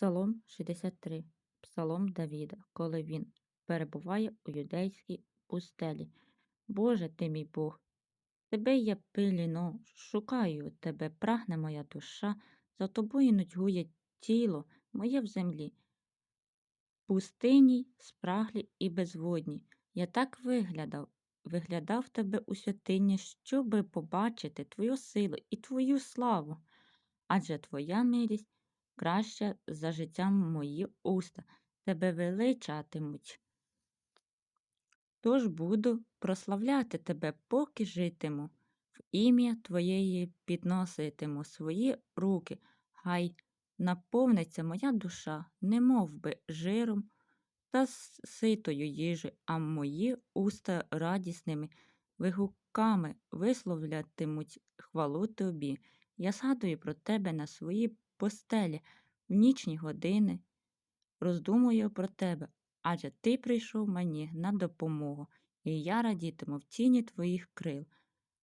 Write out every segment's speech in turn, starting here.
Псалом 63. Псалом Давіда, коли він перебуває у юдейській пустелі. Боже ти мій Бог, тебе я пиліно, шукаю тебе, прагне моя душа, за тобою нудьгує тіло моє в землі. Пустиній, спраглі і безводні. Я так виглядав, виглядав тебе у святині, щоби побачити твою силу і твою славу. Адже твоя милість краща за життя мої уста, тебе величатимуть. Тож буду прославляти тебе, поки житиму, в ім'я Твоєї підноситиму свої руки, хай наповниться моя душа, немов би жиром та ситою їжі, а мої уста радісними вигуками висловлятимуть хвалу тобі. Я згадую про тебе на своїй постелі в нічні години, роздумую про тебе, адже ти прийшов мені на допомогу, і я радітиму в тіні твоїх крил.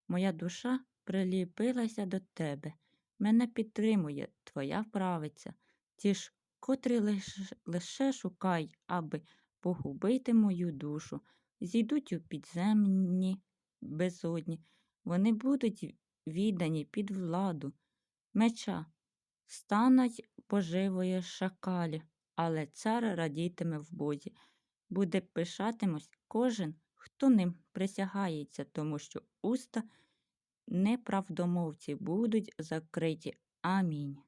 Моя душа приліпилася до тебе, мене підтримує твоя правиця. Ті ж, котрі лише, лише шукай, аби погубити мою душу, зійдуть у підземні безодні, вони будуть віддані під владу меча, стануть поживою шакалі, але цар радітиме в Бозі. Буде пишатимось кожен, хто ним присягається, тому що уста неправдомовці будуть закриті. Амінь.